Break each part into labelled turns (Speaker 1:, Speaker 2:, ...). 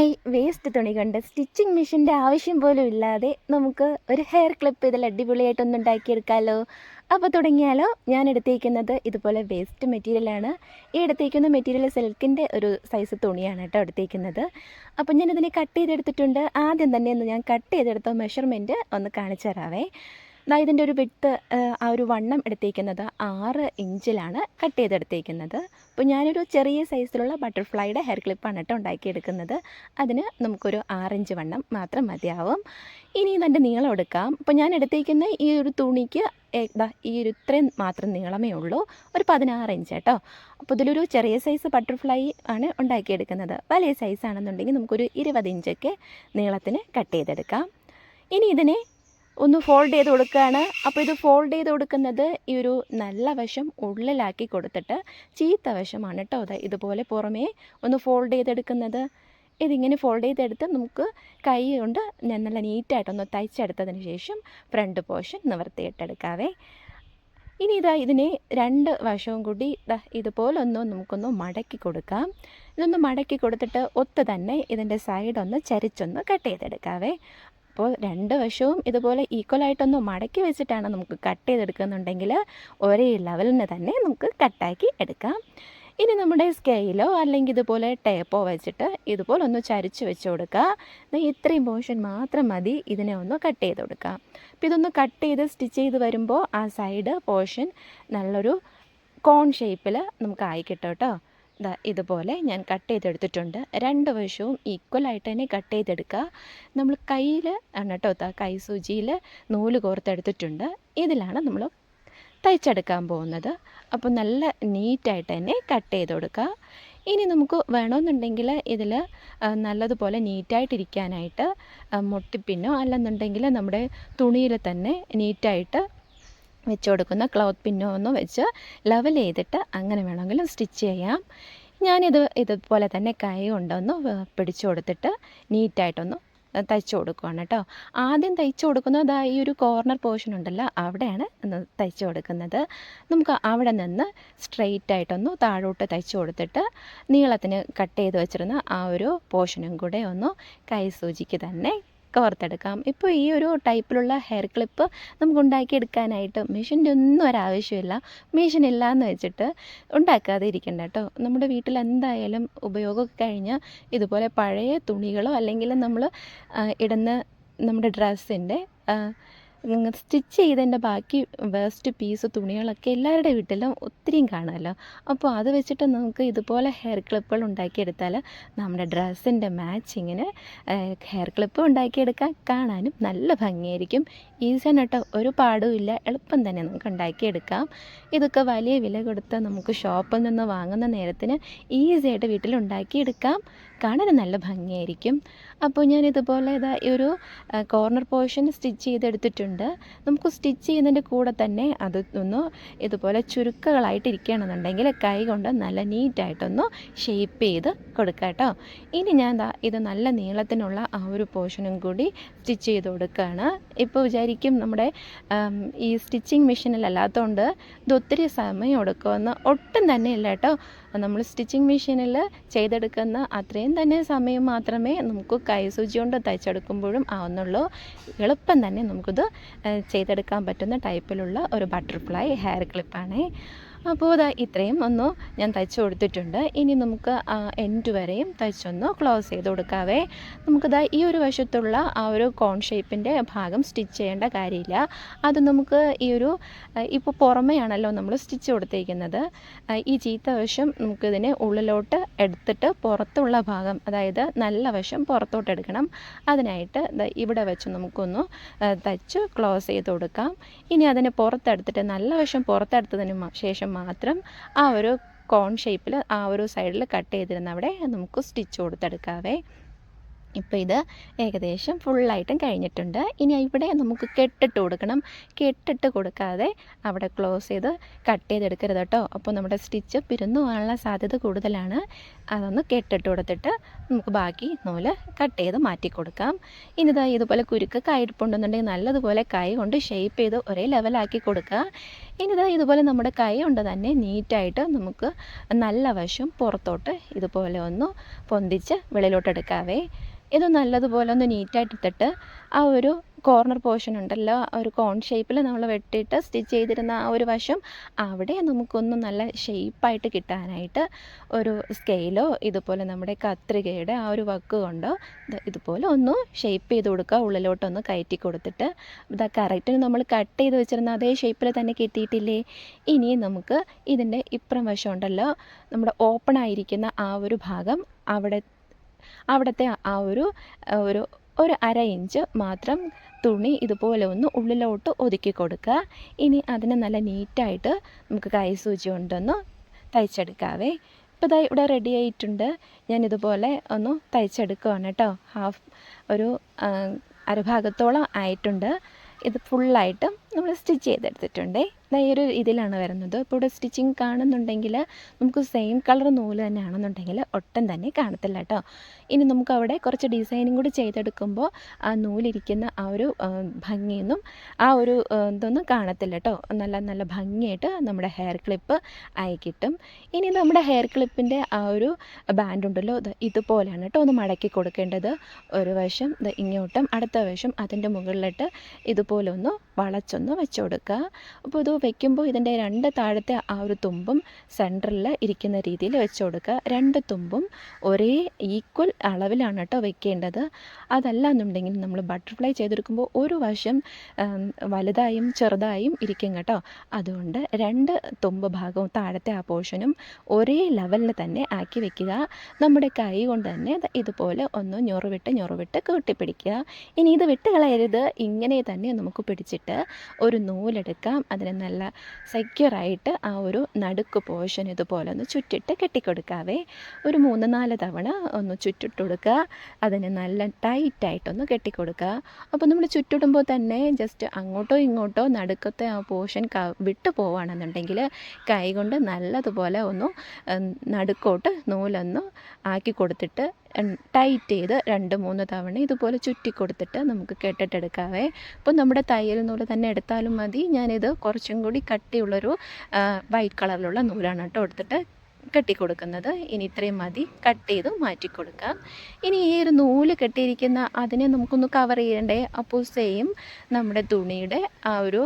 Speaker 1: Hi waste തുണി കൊണ്ട് stitching മെഷീന്റെ ആവശ്യം പോലും ഇല്ലാതെ നമുക്ക് ഒരു ഹെയർ ക്ലിപ്പ് ഇതിൽ അടിപൊളിയായിട്ടൊന്നും ഉണ്ടാക്കിയെടുക്കാമല്ലോ അപ്പോൾ തുടങ്ങിയാലോ ഞാൻ എടുത്തേക്കുന്നത് ഇതുപോലെ വേസ്റ്റ് മെറ്റീരിയലാണ് ഈ എടുത്തേക്കുന്ന മെറ്റീരിയൽ സിൽക്കിന്റെ ഒരു സൈസ് തുണിയാണ് കേട്ടോ എടുത്തേക്കുന്നത്. അപ്പോൾ ഞാനിതിനെ കട്ട് ചെയ്തെടുത്തിട്ടുണ്ട്. ആദ്യം തന്നെ ഒന്ന് ഞാൻ കട്ട് ചെയ്തെടുത്ത മെഷർമെന്റ് ഒന്ന് കാണിച്ചു തരാവേ ദാ ഇതിന്റെ ഒരു വിട്ട് ആ ഒരു വണ്ണം എടുത്തേക്കുന്നത് ആറ് ഇഞ്ചിലാണ് കട്ട് ചെയ്തെടുത്തേക്കുന്നത്. അപ്പോൾ ഞാനൊരു ചെറിയ സൈസിലുള്ള ബട്ടർഫ്ലൈയുടെ ഹെയർ ക്ലിപ്പാണ് കേട്ടോ ഉണ്ടാക്കിയെടുക്കുന്നത്. അതിന് നമുക്കൊരു ആറിഞ്ച് വണ്ണം മാത്രം മതിയാവും. ഇനി ഇതിന്റെ നീളം എടുക്കാം. അപ്പോൾ ഞാൻ എടുത്തേക്കുന്ന ഈ ഒരു തുണിക്ക് ഈ ഒരു ഇത്രയും മാത്രം നീളമേ ഉള്ളൂ. ഒരു പതിനാറ് ഇഞ്ച് കേട്ടോ. അപ്പോൾ ഇതിലൊരു ചെറിയ സൈസ് ബട്ടർഫ്ലൈ ആണ് ഉണ്ടാക്കിയെടുക്കുന്നത്. വലിയ സൈസ് ആണെന്നുണ്ടെങ്കിൽ നമുക്കൊരു ഇരുപത് ഇഞ്ചൊക്കെ നീളത്തിന് കട്ട് ചെയ്തെടുക്കാം. ഇനി ഇതിനെ ഒന്ന് ഫോൾഡ് ചെയ്ത് കൊടുക്കുകയാണ്. അപ്പോൾ ഇത് ഫോൾഡ് ചെയ്ത് കൊടുക്കുന്നത് ഈ ഒരു നല്ല വശം ഉള്ളിലാക്കി കൊടുത്തിട്ട് ചീത്ത വശമാണ് കേട്ടോ. അത് ഇതുപോലെ പുറമേ ഒന്ന് ഫോൾഡ് ചെയ്തെടുക്കുന്നത്. ഇതിങ്ങനെ ഫോൾഡ് ചെയ്തെടുത്ത് നമുക്ക് കൈ കൊണ്ട് ഞാൻ നല്ല നീറ്റായിട്ടൊന്ന് തയ്ച്ചെടുത്തതിന് ശേഷം ഫ്രണ്ട് പോർഷൻ നിവർത്തിയിട്ടെടുക്കാവേ. ഇനി ഇതാ ഇതിനെ രണ്ട് വശവും കൂടി ദാ ഇതുപോലെ ഒന്ന് നമുക്കൊന്ന് മടക്കി കൊടുക്കാം. ഇതൊന്ന് മടക്കി കൊടുത്തിട്ട് ഒത്ത് തന്നെ ഇതിന്റെ സൈഡൊന്ന് ചരിച്ചൊന്ന് കട്ട് ചെയ്തെടുക്കാവേ. അപ്പോൾ രണ്ട് വശവും ഇതുപോലെ ഈക്വലായിട്ടൊന്ന് മടക്കി വെച്ചിട്ടാണ് നമുക്ക് കട്ട് ചെയ്തെടുക്കുന്നുണ്ടെങ്കിൽ ഒരേ ലെവലിന് തന്നെ നമുക്ക് കട്ടാക്കി എടുക്കാം. ഇനി നമ്മുടെ സ്കെയിലോ അല്ലെങ്കിൽ ഇതുപോലെ ടേപ്പോ വെച്ചിട്ട് ഇതുപോലെ ഒന്ന് ചരിച്ച് വെച്ച് കൊടുക്കുക. ഇത്രയും പോർഷൻ മാത്രം മതി ഇതിനെ ഒന്ന് കട്ട് ചെയ്ത് കൊടുക്കാം അപ്പോൾ ഇതൊന്ന് കട്ട് ചെയ്ത് സ്റ്റിച്ച് ചെയ്ത് വരുമ്പോൾ ആ സൈഡ് പോർഷൻ നല്ലൊരു കോൺ ഷേപ്പിൽ നമുക്ക് ആയി കിട്ടും കേട്ടോ. ദാ ഇതുപോലെ ഞാൻ കട്ട് ചെയ്തെടുത്തിട്ടുണ്ട്. രണ്ട് വശവും ഈക്വലായിട്ട് തന്നെ കട്ട് ചെയ്തെടുക്കുക നമ്മൾ കയ്യിൽ ആണ് കേട്ടോ കൈ സൂചിയിൽ നൂൽ കോർത്തെടുത്തിട്ടുണ്ട്. ഇതിലാണ് നമ്മൾ തയ്ച്ചെടുക്കാൻ പോകുന്നത്. അപ്പോൾ നല്ല നീറ്റായിട്ട് തന്നെ കട്ട് ചെയ്ത് കൊടുക്കുക ഇനി നമുക്ക് വേണമെന്നുണ്ടെങ്കിൽ ഇതിൽ നല്ലതുപോലെ നീറ്റായിട്ടിരിക്കാനായിട്ട് മുട്ടിപ്പിന്നോ അല്ലെന്നുണ്ടെങ്കിൽ നമ്മുടെ തുണിയിൽ തന്നെ നീറ്റായിട്ട് വെച്ച് കൊടുക്കുന്ന ക്ലോത്ത് പിന്നോ ഒന്ന് വെച്ച് ലെവൽ ചെയ്തിട്ട് അങ്ങനെ വേണമെങ്കിലും സ്റ്റിച്ച് ചെയ്യാം. ഞാനിത് ഇതുപോലെ തന്നെ കൈ കൊണ്ടൊന്ന് പിടിച്ചു കൊടുത്തിട്ട് നീറ്റായിട്ടൊന്ന് തയ്ച്ചു കൊടുക്കുകയാണ് കേട്ടോ ആദ്യം തയ്ച്ചു കൊടുക്കുന്നത് ഈ ഒരു കോർണർ പോർഷൻ ഉണ്ടല്ലോ അവിടെയാണ് തയ്ച്ചു കൊടുക്കുന്നത്. നമുക്ക് അവിടെ നിന്ന് സ്ട്രെയിറ്റ് ആയിട്ടൊന്ന് താഴോട്ട് തയ്ച്ചു കൊടുത്തിട്ട് നീളത്തിന് കട്ട് ചെയ്ത് വെച്ചിരുന്ന ആ ഒരു പോർഷനും കൂടെ ഒന്ന് കൈ സൂചിക്ക് തന്നെ കോർത്തെടുക്കാം ഇപ്പോൾ ഈ ഒരു ടൈപ്പിലുള്ള ഹെയർ ക്ലിപ്പ് നമുക്ക് ഉണ്ടാക്കിയെടുക്കാനായിട്ട് മെഷീന്റെ ഒന്നും ഒരാവശ്യമില്ല. മെഷീൻ ഇല്ല എന്ന് വെച്ചിട്ട് ഉണ്ടാക്കാതെ ഇരിക്കണ്ട കേട്ടോ. നമ്മുടെ വീട്ടിൽ എന്തായാലും ഉപയോഗമൊക്കെ കഴിഞ്ഞ് ഇതുപോലെ പഴയ തുണികളോ അല്ലെങ്കിൽ നമ്മൾ ഇടുന്ന നമ്മുടെ ഡ്രസ്സിന്റെ സ്റ്റിച്ച് ചെയ്തതിന്റെ ബാക്കി വേസ്റ്റ് പീസ് തുണികളൊക്കെ എല്ലാവരുടെ വീട്ടിലും ഒത്തിരിയും കാണുമല്ലോ. അപ്പോൾ അത് വെച്ചിട്ട് നമുക്ക് ഇതുപോലെ ഹെയർ ക്ലിപ്പുകൾ ഉണ്ടാക്കിയെടുത്താൽ നമ്മുടെ ഡ്രസ്സിന്റെ മാച്ചിങ്ങിന് ഹെയർ ക്ലിപ്പ് ഉണ്ടാക്കിയെടുക്കാൻ കാണാനും നല്ല ഭംഗിയായിരിക്കും. ഈസിയാണ് കേട്ടോ. ഒരു പാടുമില്ല എളുപ്പം തന്നെ നമുക്ക് ഉണ്ടാക്കിയെടുക്കാം. ഇതൊക്കെ വലിയ വില കൊടുത്ത് നമുക്ക് ഷോപ്പിൽ നിന്ന് വാങ്ങുന്ന നേരത്തിന് ഈസി ആയിട്ട് വീട്ടിൽ ഉണ്ടാക്കിയെടുക്കാം. കാണാൻ നല്ല ഭംഗിയായിരിക്കും. അപ്പോൾ ഞാൻ ഇതുപോലെ ഇതാ ഈ ഒരു കോർണർ പോർഷൻ സ്റ്റിച്ച് ചെയ്തെടുത്തിട്ടുണ്ട്. നമുക്ക് സ്റ്റിച്ച് ചെയ്യുന്നതിന്റെ കൂടെ തന്നെ അത് ഒന്ന് ഇതുപോലെ ചുരുക്കകളായിട്ട് ഇരിക്കുകയാണെന്നുണ്ടെങ്കിൽ കൈ കൊണ്ട് നല്ല നീറ്റായിട്ടൊന്ന് ഷേപ്പ് ചെയ്ത് കൊടുക്കാം കേട്ടോ. ഇനി ഞാൻ ദാ ഇത് നല്ല നീളത്തിനുള്ള ആ ഒരു പോർഷനും കൂടി സ്റ്റിച്ച് ചെയ്ത് കൊടുക്കുകയാണ്. ഇപ്പോൾ വിചാരിക്കും നമ്മുടെ ഈ സ്റ്റിച്ചിങ് മെഷീനിലല്ലാത്തതുകൊണ്ട് ഇത് ഒത്തിരി സമയം എടുക്കുമെന്ന് ഒട്ടും തന്നെ ഇല്ല കേട്ടോ. നമ്മൾ സ്റ്റിച്ചിങ് മെഷീനിൽ ചെയ്തെടുക്കുന്ന അത്രയും തന്നെ സമയം മാത്രമേ നമുക്ക് കൈസൂചി കൊണ്ട് തയ്ച്ചെടുക്കുമ്പോഴും ആവുന്നുള്ളൂ. എളുപ്പം തന്നെ നമുക്കിത് ചെയ്തെടുക്കാൻ പറ്റുന്ന ടൈപ്പിലുള്ള ഒരു ബട്ടർഫ്ലൈ ഹെയർ ക്ലിപ്പാണേ. അപ്പോൾ ഇതാ ഇത്രയും ഒന്ന് ഞാൻ തയ്ച്ചു കൊടുത്തിട്ടുണ്ട്. ഇനി നമുക്ക് എൻഡ് വരെയും തയ്ച്ചൊന്ന് ക്ലോസ് ചെയ്ത് കൊടുക്കാവേ. നമുക്കിതാ ഈ ഒരു വശത്തുള്ള ആ ഒരു കോൺ ഷേപ്പിന്റെ ഭാഗം സ്റ്റിച്ച് ചെയ്യേണ്ട കാര്യമില്ല. അത് നമുക്ക് ഈ ഒരു ഇപ്പോൾ പുറമെയാണല്ലോ നമ്മൾ സ്റ്റിച്ച് കൊടുത്തേക്കുന്നത്. ഈ ചീത്ത വശം നമുക്കിതിനെ ഉള്ളിലോട്ട് എടുത്തിട്ട് പുറത്തുള്ള ഭാഗം അതായത് നല്ല വശം പുറത്തോട്ട് എടുക്കണം. അതിനായിട്ട് ഇവിടെ വെച്ച് നമുക്കൊന്ന് തയ്ച്ച് ക്ലോസ് ചെയ്ത് കൊടുക്കാം. ഇനി അതിനെ പുറത്തെടുത്തിട്ട് നല്ല വശം പുറത്തെടുത്തതിന് ശേഷം മാത്രം ആ ഒരു കോൺ ഷേപ്പിൽ ആ ഒരു സൈഡിൽ കട്ട് ചെയ്തിരുന്ന അവിടെ നമുക്ക് സ്റ്റിച്ച് കൊടുത്തെടുക്കാവേ. ഇപ്പോൾ ഇത് ഏകദേശം ഫുള്ളായിട്ടും കഴിഞ്ഞിട്ടുണ്ട്. ഇനി ഇവിടെ നമുക്ക് കെട്ടിട്ട് കൊടുക്കണം. കെട്ടിട്ട് കൊടുക്കാതെ അവിടെ ക്ലോസ് ചെയ്ത് കട്ട് ചെയ്തെടുക്കരുത് കേട്ടോ. അപ്പോൾ നമ്മുടെ സ്റ്റിച്ച് പിരുന്നു പോകാനുള്ള സാധ്യത കൂടുതലാണ്. അതൊന്ന് കെട്ടിട്ട് കൊടുത്തിട്ട് നമുക്ക് ബാക്കി നൂൽ കട്ട് ചെയ്ത് മാറ്റി കൊടുക്കാം. ഇനി ഇതാ ഇതുപോലെ കുരുക്ക് കൈയിടുപ്പുണ്ടെന്നുണ്ടെങ്കിൽ നല്ലതുപോലെ കൈ കൊണ്ട് ഷേപ്പ് ചെയ്ത് ഒരേ ലെവലാക്കി കൊടുക്കുക. ഇനി ഇതാ ഇതുപോലെ നമ്മുടെ കൈ കൊണ്ട് തന്നെ നീറ്റായിട്ട് നമുക്ക് നല്ല വശം പുറത്തോട്ട് ഇതുപോലെ ഒന്ന് പൊന്തിച്ച് വെളിയിലോട്ട് എടുക്കാവേ. ഇത് നല്ലതുപോലെ ഒന്ന് നീറ്റായിട്ട് ഇട്ടിട്ട് ആ ഒരു കോർണർ പോർഷൻ ഉണ്ടല്ലോ ഒരു കോൺ ഷേപ്പിൽ നമ്മൾ വെട്ടിയിട്ട് സ്റ്റിച്ച് ചെയ്തിരുന്ന ആ ഒരു വശം അവിടെ നമുക്കൊന്ന് നല്ല ഷേപ്പായിട്ട് കിട്ടാനായിട്ട് ഒരു സ്കെയിലോ ഇതുപോലെ നമ്മുടെ കത്രികയുടെ ആ ഒരു വക്ക് കൊണ്ടോ ഇതുപോലെ ഒന്ന് ഷേപ്പ് ചെയ്ത് കൊടുക്കുക ഉള്ളിലോട്ടൊന്ന് കയറ്റി കൊടുത്തിട്ട് ഇതാ കറക്റ്റിന് നമ്മൾ കട്ട് ചെയ്ത് വെച്ചിരുന്ന അതേ ഷേപ്പിൽ തന്നെ കിട്ടിയിട്ടില്ലേ? ഇനിയും നമുക്ക് ഇതിന്റെ ഇപ്പുറം വശം ഉണ്ടല്ലോ നമ്മുടെ ഓപ്പൺ ആയിരിക്കുന്ന ആ ഒരു ഭാഗം അവിടെ അവിടുത്തെ ആ ഒരു ഒരു ഒരു അര ഇഞ്ച് മാത്രം തുണി ഇതുപോലെ ഒന്ന് ഉള്ളിലോട്ട് ഒതുക്കി കൊടുക്കുക. ഇനി അതിനെ നല്ല നീറ്റായിട്ട് നമുക്ക് കൈ സൂചി കൊണ്ടൊന്ന് തയ്ച്ചെടുക്കാവേ. ഇപ്പോൾ ഇതാ ഇവിടെ റെഡി ആയിട്ടുണ്ട്. ഞാൻ ഇതുപോലെ ഒന്ന് തയ്ച്ചെടുക്കുകയാണ് കേട്ടോ. ഹാഫ് ഒരു അരഭാഗത്തോളം ആയിട്ടുണ്ട്. ഇത് ഫുള്ളായിട്ടും നമ്മൾ സ്റ്റിച്ച് ചെയ്തെടുത്തിട്ടുണ്ട്. ഈ ഒരു ഇതിലാണ് വരുന്നത്. ഇപ്പോൾ ഇവിടെ സ്റ്റിച്ചിങ് കാണുന്നുണ്ടെങ്കിൽ നമുക്ക് സെയിം കളർ നൂൽ തന്നെയാണെന്നുണ്ടെങ്കിൽ ഒട്ടും തന്നെ കാണത്തില്ല കേട്ടോ. ഇനി നമുക്ക് അവിടെ കുറച്ച് ഡിസൈനും കൂടി ചെയ്തെടുക്കുമ്പോൾ ആ നൂലിരിക്കുന്ന ആ ഒരു ഭംഗിയൊന്നും ആ ഒരു ഇതൊന്നും കാണത്തില്ല കേട്ടോ. നല്ല നല്ല ഭംഗിയായിട്ട് നമ്മുടെ ഹെയർ ക്ലിപ്പ് ആയി കിട്ടും. ഇനി നമ്മുടെ ഹെയർ ക്ലിപ്പിന്റെ ആ ഒരു ബാൻഡ് ഉണ്ടല്ലോ ഇത് ഇതുപോലെയാണ് കേട്ടോ ഒന്ന് മടക്കി കൊടുക്കേണ്ടത്. ഒരു വശം ഇങ്ങോട്ടും അടുത്ത വശം അതിന്റെ മുകളിലിട്ട് ഇതുപോലെ ഒന്ന് വളച്ചൊന്ന് വെച്ച് കൊടുക്കുക. അപ്പോൾ ഇത് വെക്കുമ്പോൾ ഇതിന്റെ രണ്ട് താഴത്തെ ആ ഒരു തുമ്പും സെന്ററിൽ ഇരിക്കുന്ന രീതിയിൽ വെച്ച് കൊടുക്കുക. രണ്ട് തുമ്പും ഒരേ ഈക്വൽ അളവിലാണ് കേട്ടോ വെക്കേണ്ടത്. അതല്ല എന്നുണ്ടെങ്കിൽ നമ്മൾ ബട്ടർഫ്ലൈ ചെയ്തെടുക്കുമ്പോൾ ഒരു വശം വലുതായും ചെറുതായും ഇരിക്കും കേട്ടോ. അതുകൊണ്ട് രണ്ട് തുമ്പ് ഭാഗവും താഴത്തെ ആ പോർഷനും ഒരേ ലെവലിൽ തന്നെ ആക്കി വെക്കുക. നമ്മുടെ കൈ കൊണ്ട് തന്നെ ഇതുപോലെ ഒന്ന് ഞൊറുവിട്ട് ഞൊറുവിട്ട് കൂട്ടിപ്പിടിക്കുക. ഇനി ഇത് വിട്ട് കളയരുത്. ഇങ്ങനെ തന്നെ നമുക്ക് പിടിച്ചിട്ട് ഒരു നൂലെടുക്കാം. അതിനെ നല്ല സെക്യൂറായിട്ട് ആ ഒരു നടുക്ക് പോർഷൻ ഇതുപോലെ ഒന്ന് ചുറ്റിട്ട് കെട്ടിക്കൊടുക്കാവേ. ഒരു മൂന്ന് നാല് തവണ ഒന്ന് ചുറ്റിട്ട് കൊടുക്കുക. അതിനെ നല്ല ടൈറ്റായിട്ടൊന്ന് കെട്ടിക്കൊടുക്കുക. അപ്പോൾ നമ്മൾ ചുറ്റിടുമ്പോൾ തന്നെ ജസ്റ്റ് അങ്ങോട്ടോ ഇങ്ങോട്ടോ നടുക്കത്തെ ആ പോർഷൻ ക വിട്ടു പോവുകയാണെന്നുണ്ടെങ്കിൽ കൈകൊണ്ട് നല്ലതുപോലെ ഒന്ന് നടുക്കോട്ട് നൂലൊന്ന് ആക്കി കൊടുത്തിട്ട് ടൈറ്റ് ചെയ്ത് രണ്ട് മൂന്ന് തവണ ഇതുപോലെ ചുറ്റി കൊടുത്തിട്ട് നമുക്ക് കെട്ടിട്ടെടുക്കാവേ. അപ്പോൾ നമ്മുടെ തയ്യൽ നൂൽ തന്നെ എടുത്താലും മതി. ഞാനിത് കുറച്ചും കൂടി കട്ടിയുള്ളൊരു വൈറ്റ് കളറിലുള്ള നൂലാണ് കേട്ടോ എടുത്തിട്ട് കെട്ടി കൊടുക്കുന്നത് ഇനി ഇത്രയും മതി. കട്ട് ചെയ്ത് മാറ്റി കൊടുക്കാം ഇനി ഈ ഒരു നൂൽ കെട്ടിയിരിക്കുന്ന അതിനെ നമുക്കൊന്ന് കവർ ചെയ്യണ്ടേ? അപ്പോൾ സെയിം നമ്മുടെ തുണിയുടെ ആ ഒരു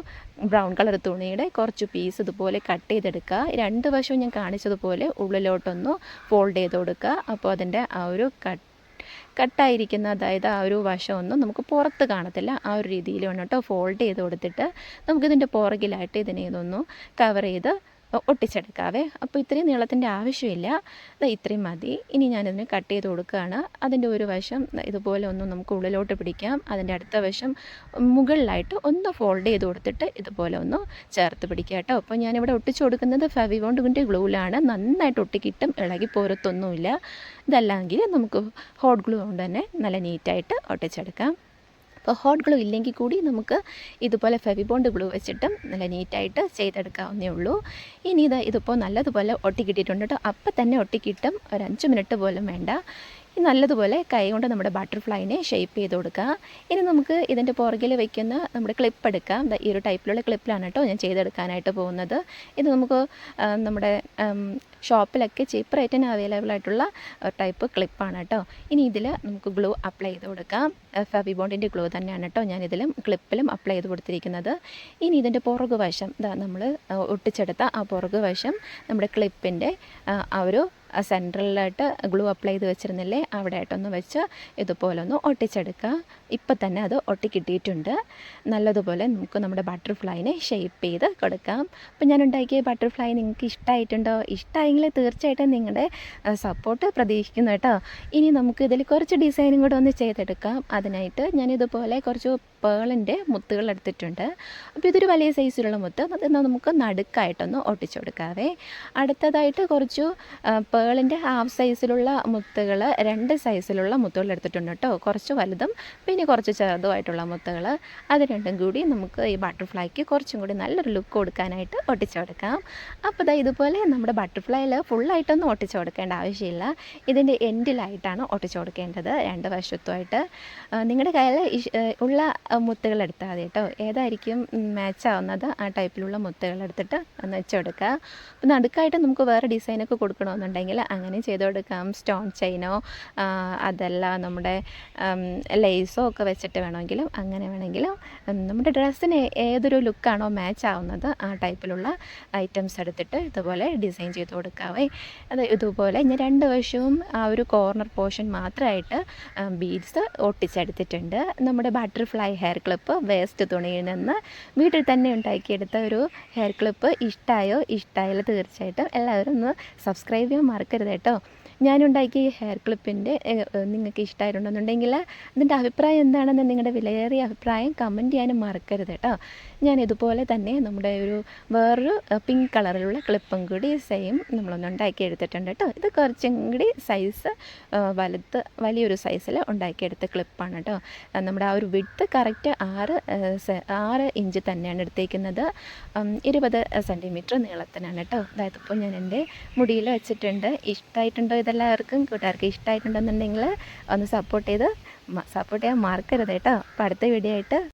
Speaker 1: ബ്രൗൺ കളർ തുണിയുടെ കുറച്ച് പീസ് ഇതുപോലെ കട്ട് ചെയ്തെടുക്കുക. രണ്ട് വശവും ഞാൻ കാണിച്ചതുപോലെ ഉള്ളിലോട്ടൊന്ന് ഫോൾഡ് ചെയ്ത് കൊടുക്കുക. അപ്പോൾ അതിന്റെ ആ ഒരു കട്ട് കട്ടായിരിക്കുന്ന അതായത് ആ ഒരു വശമൊന്നും നമുക്ക് പുറത്ത് കാണത്തില്ല. ആ ഒരു രീതിയിൽ വേണം കേട്ടോ. ഫോൾഡ് ചെയ്ത് കൊടുത്തിട്ട് നമുക്കിതിന്റെ പുറകിലായിട്ട് ഇതിനെ ഇതൊന്ന് കവർ ചെയ്ത് ഒട്ടിച്ചെടുക്കാവേ. അപ്പോൾ ഇത്രയും നീളത്തിന്റെ ആവശ്യമില്ല. ഇത്രയും മതി. ഇനി ഞാനിതിന് കട്ട് ചെയ്ത് കൊടുക്കുകയാണ്. അതിന്റെ ഒരു വശം ഇതുപോലെ ഒന്ന് നമുക്ക് ഉള്ളിലോട്ട് പിടിക്കാം. അതിന്റെ അടുത്ത വശം മുകളിലായിട്ട് ഒന്ന് ഫോൾഡ് ചെയ്ത് കൊടുത്തിട്ട് ഇതുപോലെ ഒന്ന് ചേർത്ത് പിടിക്കാം കേട്ടോ. അപ്പോൾ ഞാനിവിടെ ഒട്ടിച്ചു കൊടുക്കുന്നത് ഫെവിവോണ്ടിന്റെ ഗ്ലൂവിലാണ്. നന്നായിട്ട് ഒട്ടിക്കിട്ടും. ഇളകി പോരത്തൊന്നുമില്ല. ഇതല്ലെങ്കിൽ നമുക്ക് ഹോട്ട് ഗ്ലൂ കൊണ്ട് തന്നെ നല്ല നീറ്റായിട്ട് ഒട്ടിച്ചെടുക്കാം. അപ്പോൾ ഹോട്ട് ഗ്ലൂ ഇല്ലെങ്കിൽ കൂടി നമുക്ക് ഇതുപോലെ ഫെവിബോണ്ട് ഗ്ലൂ വെച്ചിട്ടും നല്ല നീറ്റായിട്ട് ചെയ്തെടുക്കാവുന്നേ ഉള്ളൂ. ഇനി ഇത് ഇതിപ്പോൾ നല്ലതുപോലെ ഒട്ടിക്കിട്ടിട്ടുണ്ട് കേട്ടോ. അപ്പം തന്നെ ഒട്ടിക്കിട്ടും. ഒരു അഞ്ച് മിനിറ്റ് പോലും വേണ്ട. നല്ലതുപോലെ കൈ കൊണ്ട് നമ്മുടെ ബട്ടർഫ്ലൈനെ ഷേപ്പ് ചെയ്ത് കൊടുക്കുക. ഇനി നമുക്ക് ഇതിന്റെ പുറകിൽ വയ്ക്കുന്ന നമ്മുടെ ക്ലിപ്പ് എടുക്കാം. ഈ ഒരു ടൈപ്പിലുള്ള ക്ലിപ്പിലാണ് കേട്ടോ ഞാൻ ചെയ്തെടുക്കാനായിട്ട് പോകുന്നത്. ഇത് നമുക്ക് നമ്മുടെ ഷോപ്പിലൊക്കെ ചീപ്പ് റേറ്റിന് അവൈലബിൾ ആയിട്ടുള്ള ടൈപ്പ് ക്ലിപ്പാണ് കേട്ടോ. ഇനി ഇതിൽ നമുക്ക് ഗ്ലൂ അപ്ലൈ ചെയ്ത് കൊടുക്കാം. ഫെവി ബോണ്ടിന്റെ ഗ്ലൂ തന്നെയാണ് കേട്ടോ ഞാനിതിലും ക്ലിപ്പിലും അപ്ലൈ ചെയ്ത് കൊടുത്തിരിക്കുന്നത്. ഇനി ഇതിന്റെ പുറകു വശം ഇതാ നമ്മൾ ഒട്ടിച്ചെടുത്ത ആ പുറകു വശം നമ്മുടെ ക്ലിപ്പിന്റെ ആ ഒരു സെൻട്രലിലായിട്ട് ഗ്ലൂ അപ്ലൈ ചെയ്ത് വെച്ചിരുന്നില്ലേ അവിടെ ആയിട്ടൊന്ന് വെച്ച് ഇതുപോലെ ഒന്ന് ഒട്ടിച്ചെടുക്കുക. ഇപ്പം തന്നെ അത് ഒട്ടിക്കിട്ടിയിട്ടുണ്ട്. നല്ലതുപോലെ നമുക്ക് നമ്മുടെ ബട്ടർഫ്ലൈനെ ഷേപ്പ് ചെയ്ത് കൊടുക്കാം. അപ്പം ഞാൻ ഉണ്ടാക്കിയ ബട്ടർഫ്ലൈ നിങ്ങൾക്ക് ഇഷ്ടമായിട്ടുണ്ടോ ഇഷ്ടമായെങ്കിൽ തീർച്ചയായിട്ടും നിങ്ങളുടെ സപ്പോർട്ട് പ്രതീക്ഷിക്കുന്നു കേട്ടോ. ഇനി നമുക്ക് ഇതിൽ കുറച്ച് ഡിസൈനും കൂടെ ഒന്ന് ചെയ്തെടുക്കാം. അതിനായിട്ട് ഞാനിതുപോലെ കുറച്ച് പേളിന്റെ മുത്തുകൾ എടുത്തിട്ടുണ്ട്. അപ്പോൾ ഇതൊരു വലിയ സൈസിലുള്ള മുത്ത്. അത് നമുക്ക് നടുക്കായിട്ടൊന്ന് ഒട്ടിച്ചു കൊടുക്കാവേ. അടുത്തതായിട്ട് കുറച്ചു പേളിന്റെ ഹാഫ് സൈസിലുള്ള മുത്തുകൾ രണ്ട് സൈസിലുള്ള മുത്തുകൾ എടുത്തിട്ടുണ്ട് കേട്ടോ. കുറച്ച് വലുതും പിന്നെ കുറച്ച് ചെറുതുമായിട്ടുള്ള മുത്തുകൾ. അത് രണ്ടും കൂടി നമുക്ക് ഈ ബട്ടർഫ്ലൈക്ക് കുറച്ചും കൂടി നല്ലൊരു ലുക്ക് കൊടുക്കാനായിട്ട് ഒട്ടിച്ചു കൊടുക്കാം. അപ്പോൾ ഇതാ ഇതുപോലെ നമ്മുടെ ബട്ടർഫ്ലൈയിൽ ഫുള്ളായിട്ടൊന്നും ഒട്ടിച്ചു കൊടുക്കേണ്ട ആവശ്യമില്ല. ഇതിന്റെ എൻഡിലായിട്ടാണ് ഒട്ടിച്ചു കൊടുക്കേണ്ടത് രണ്ട് വശത്തുമായിട്ട്. നിങ്ങളുടെ കയ്യിൽ ഉള്ള മുത്തുകൾ എടുത്താൽ മതി കേട്ടോ. ഏതായിരിക്കും മാച്ച് ആവുന്നത് ആ ടൈപ്പിലുള്ള മുത്തുകൾ എടുത്തിട്ട് ഒന്ന് വെച്ച് കൊടുക്കുക അപ്പോൾ നടുക്കായിട്ട് നമുക്ക് വേറെ ഡിസൈനൊക്കെ കൊടുക്കണമെന്നുണ്ടെങ്കിൽ അങ്ങനെ ചെയ്ത് കൊടുക്കാം സ്റ്റോൺ ചെയിനോ അതല്ല നമ്മുടെ ലേസോ ഒക്കെ വെച്ചിട്ട് വേണമെങ്കിലും അങ്ങനെ വേണമെങ്കിലും നമ്മുടെ ഡ്രസ്സിന് ഏതൊരു ലുക്കാണോ മാച്ച് ആവുന്നത് ആ ടൈപ്പിലുള്ള ഐറ്റംസ് എടുത്തിട്ട് ഇതുപോലെ ഡിസൈൻ ചെയ്ത് കൊടുക്കാവേ. അത് ഇതുപോലെ ഞാൻ രണ്ട് വശവും ആ ഒരു കോർണർ പോർഷൻ മാത്രമായിട്ട് ബീഡ്സ് ഒട്ടിച്ചെടുത്തിട്ടുണ്ട്. നമ്മുടെ ബട്ടർഫ്ലൈ ഹെയർ ക്ലിപ്പ് വേസ്റ്റ് തുണിയിൽ നിന്ന് വീട്ടിൽ തന്നെ ഉണ്ടാക്കിയെടുത്ത ഒരു ഹെയർ ക്ലിപ്പ് ഇഷ്ടമായോ ഇഷ്ടമായാലും തീർച്ചയായിട്ടും. എല്ലാവരും ഒന്ന് സബ്സ്ക്രൈബ് ചെയ്യാൻ മറക്കരുത് കേട്ടോ. ഞാനുണ്ടാക്കിയ ഈ ഹെയർ ക്ലിപ്പിന്റെ നിങ്ങൾക്ക് ഇഷ്ടമായിട്ടുണ്ടെന്നുണ്ടെങ്കിൽ അതിന്റെ അഭിപ്രായം എന്താണെന്ന് നിങ്ങളുടെ വിലയേറിയ അഭിപ്രായം കമന്റ് ചെയ്യാനും മറക്കരുത് കേട്ടോ. ഞാൻ ഇതുപോലെ തന്നെ നമ്മുടെ ഒരു വേറൊരു പിങ്ക് കളറിലുള്ള ക്ലിപ്പും കൂടി സെയിം നമ്മളൊന്ന് ഉണ്ടാക്കി എടുത്തിട്ടുണ്ട് കേട്ടോ. ഇത് കുറച്ചും കൂടി സൈസ് വലുത് വലിയൊരു സൈസിൽ ഉണ്ടാക്കിയെടുത്ത ക്ലിപ്പാണ് കേട്ടോ. നമ്മുടെ ആ ഒരു വിഡ്ത്ത് കറക്റ്റ് ആറ് ആറ് ഇഞ്ച് തന്നെയാണ് എടുത്തേക്കുന്നത്. ഇരുപത് സെന്റിമീറ്റർ നീളത്തിനാണ് കേട്ടോ. അതായത് ഇപ്പോൾ ഞാൻ എന്റെ മുടിയിൽ വെച്ചിട്ടുണ്ട്. ഇഷ്ടമായിട്ടുണ്ടോ ഇതെല്ലാവർക്കും? കൂട്ടുകാർക്ക് ഇഷ്ടമായിട്ടുണ്ടെന്നുണ്ടെങ്കിൽ ഒന്ന് സപ്പോർട്ട് ചെയ്ത് സപ്പോർട്ട് ചെയ്യാൻ മറക്കരുത് കേട്ടോ. അപ്പോൾ അടുത്ത വീഡിയോ ആയിട്ട്